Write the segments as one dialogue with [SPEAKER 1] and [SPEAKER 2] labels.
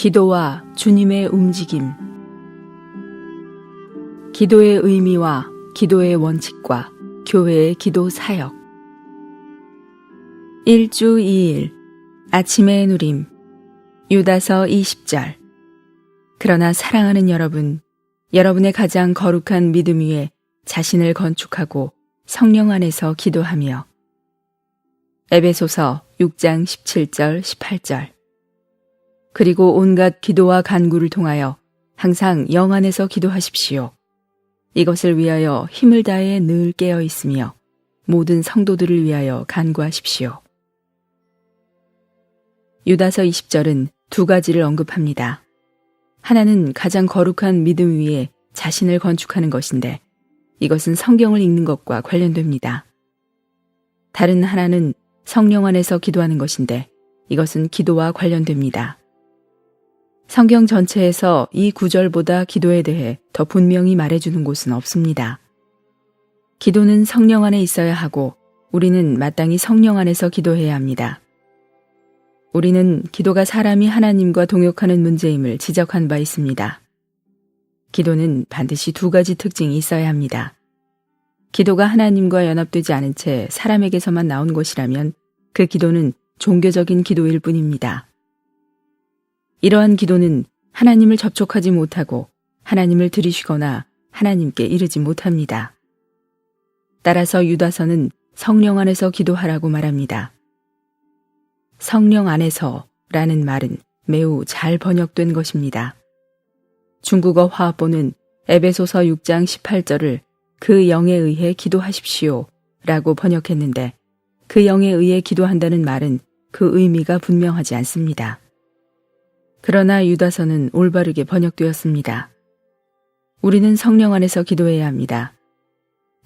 [SPEAKER 1] 기도와 주님의 움직임. 기도의 의미와 기도의 원칙과 교회의 기도 사역. 1주 2일 아침의 누림 유다서 20절 그러나 사랑하는 여러분, 여러분의 가장 거룩한 믿음 위에 자신을 건축하고 성령 안에서 기도하며 에베소서 6장 17절 18절 그리고 온갖 기도와 간구를 통하여 항상 영 안에서 기도하십시오. 이것을 위하여 힘을 다해 늘 깨어 있으며 모든 성도들을 위하여 간구하십시오. 유다서 20절은 두 가지를 언급합니다. 하나는 가장 거룩한 믿음 위에 자신을 건축하는 것인데 이것은 성경을 읽는 것과 관련됩니다. 다른 하나는 성령 안에서 기도하는 것인데 이것은 기도와 관련됩니다. 성경 전체에서 이 구절보다 기도에 대해 더 분명히 말해주는 곳은 없습니다. 기도는 성령 안에 있어야 하고 우리는 마땅히 성령 안에서 기도해야 합니다. 우리는 기도가 사람이 하나님과 동역하는 문제임을 지적한 바 있습니다. 기도는 반드시 두 가지 특징이 있어야 합니다. 기도가 하나님과 연합되지 않은 채 사람에게서만 나온 것이라면 그 기도는 종교적인 기도일 뿐입니다. 이러한 기도는 하나님을 접촉하지 못하고 하나님을 들이쉬거나 하나님께 이르지 못합니다. 따라서 유다서는 성령 안에서 기도하라고 말합니다. 성령 안에서 라는 말은 매우 잘 번역된 것입니다. 중국어 화합본은 에베소서 6장 18절을 그 영에 의해 기도하십시오 라고 번역했는데 그 영에 의해 기도한다는 말은 그 의미가 분명하지 않습니다. 그러나 유다서는 올바르게 번역되었습니다. 우리는 성령 안에서 기도해야 합니다.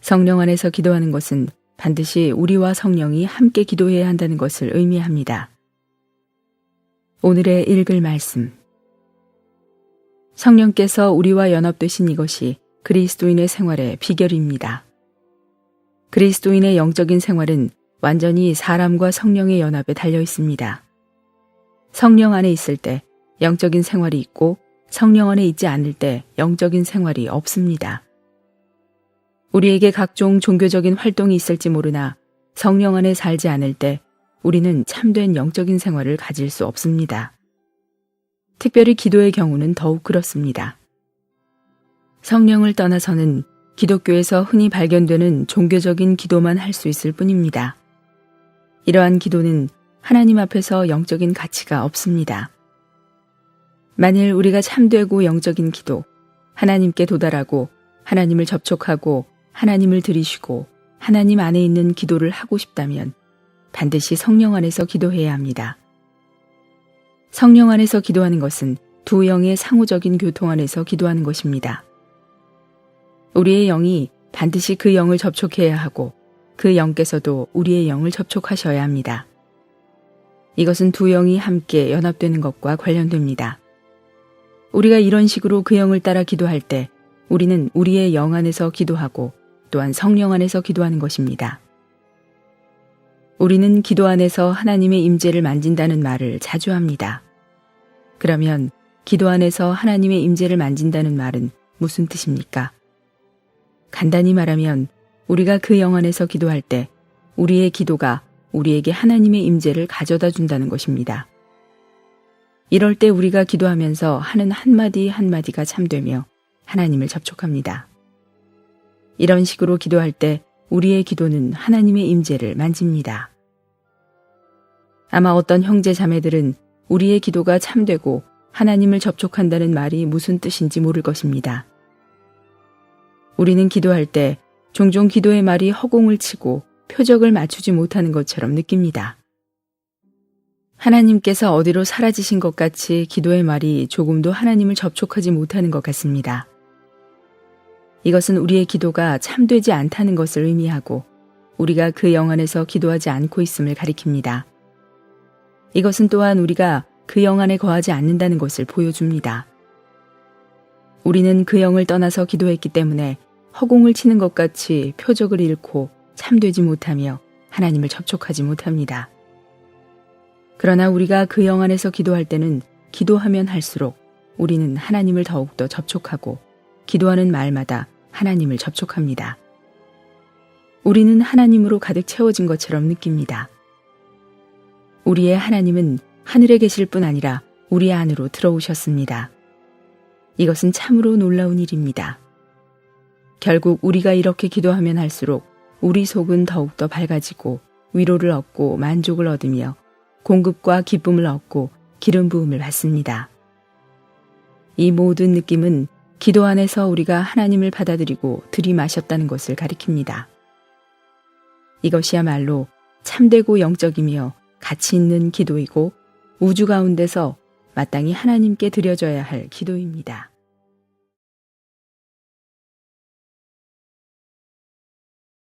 [SPEAKER 1] 성령 안에서 기도하는 것은 반드시 우리와 성령이 함께 기도해야 한다는 것을 의미합니다. 오늘의 읽을 말씀. 성령께서 우리와 연합되신 이것이 그리스도인의 생활의 비결입니다. 그리스도인의 영적인 생활은 완전히 사람과 성령의 연합에 달려 있습니다. 성령 안에 있을 때 영적인 생활이 있고 성령 안에 있지 않을 때 영적인 생활이 없습니다. 우리에게 각종 종교적인 활동이 있을지 모르나 성령 안에 살지 않을 때 우리는 참된 영적인 생활을 가질 수 없습니다. 특별히 기도의 경우는 더욱 그렇습니다. 성령을 떠나서는 기독교에서 흔히 발견되는 종교적인 기도만 할 수 있을 뿐입니다. 이러한 기도는 하나님 앞에서 영적인 가치가 없습니다. 만일 우리가 참되고 영적인 기도, 하나님께 도달하고 하나님을 접촉하고 하나님을 들이쉬고 하나님 안에 있는 기도를 하고 싶다면 반드시 성령 안에서 기도해야 합니다. 성령 안에서 기도하는 것은 두 영의 상호적인 교통 안에서 기도하는 것입니다. 우리의 영이 반드시 그 영을 접촉해야 하고 그 영께서도 우리의 영을 접촉하셔야 합니다. 이것은 두 영이 함께 연합되는 것과 관련됩니다. 우리가 이런 식으로 그 영을 따라 기도할 때 우리는 우리의 영 안에서 기도하고 또한 성령 안에서 기도하는 것입니다. 우리는 기도 안에서 하나님의 임재를 만진다는 말을 자주 합니다. 그러면 기도 안에서 하나님의 임재를 만진다는 말은 무슨 뜻입니까? 간단히 말하면 우리가 그 영 안에서 기도할 때 우리의 기도가 우리에게 하나님의 임재를 가져다 준다는 것입니다. 이럴 때 우리가 기도하면서 하는 한마디 한마디가 참되며 하나님을 접촉합니다. 이런 식으로 기도할 때 우리의 기도는 하나님의 임재를 만집니다. 아마 어떤 형제 자매들은 우리의 기도가 참되고 하나님을 접촉한다는 말이 무슨 뜻인지 모를 것입니다. 우리는 기도할 때 종종 기도의 말이 허공을 치고 표적을 맞추지 못하는 것처럼 느낍니다. 하나님께서 어디로 사라지신 것 같이 기도의 말이 조금도 하나님을 접촉하지 못하는 것 같습니다. 이것은 우리의 기도가 참되지 않다는 것을 의미하고 우리가 그 영 안에서 기도하지 않고 있음을 가리킵니다. 이것은 또한 우리가 그 영 안에 거하지 않는다는 것을 보여줍니다. 우리는 그 영을 떠나서 기도했기 때문에 허공을 치는 것 같이 표적을 잃고 참되지 못하며 하나님을 접촉하지 못합니다. 그러나 우리가 그 영 안에서 기도할 때는 기도하면 할수록 우리는 하나님을 더욱더 접촉하고 기도하는 말마다 하나님을 접촉합니다. 우리는 하나님으로 가득 채워진 것처럼 느낍니다. 우리의 하나님은 하늘에 계실 뿐 아니라 우리 안으로 들어오셨습니다. 이것은 참으로 놀라운 일입니다. 결국 우리가 이렇게 기도하면 할수록 우리 속은 더욱더 밝아지고 위로를 얻고 만족을 얻으며 공급과 기쁨을 얻고 기름 부음을 받습니다. 이 모든 느낌은 기도 안에서 우리가 하나님을 받아들이고 들이마셨다는 것을 가리킵니다. 이것이야말로 참되고 영적이며 가치 있는 기도이고 우주 가운데서 마땅히 하나님께 드려져야 할 기도입니다.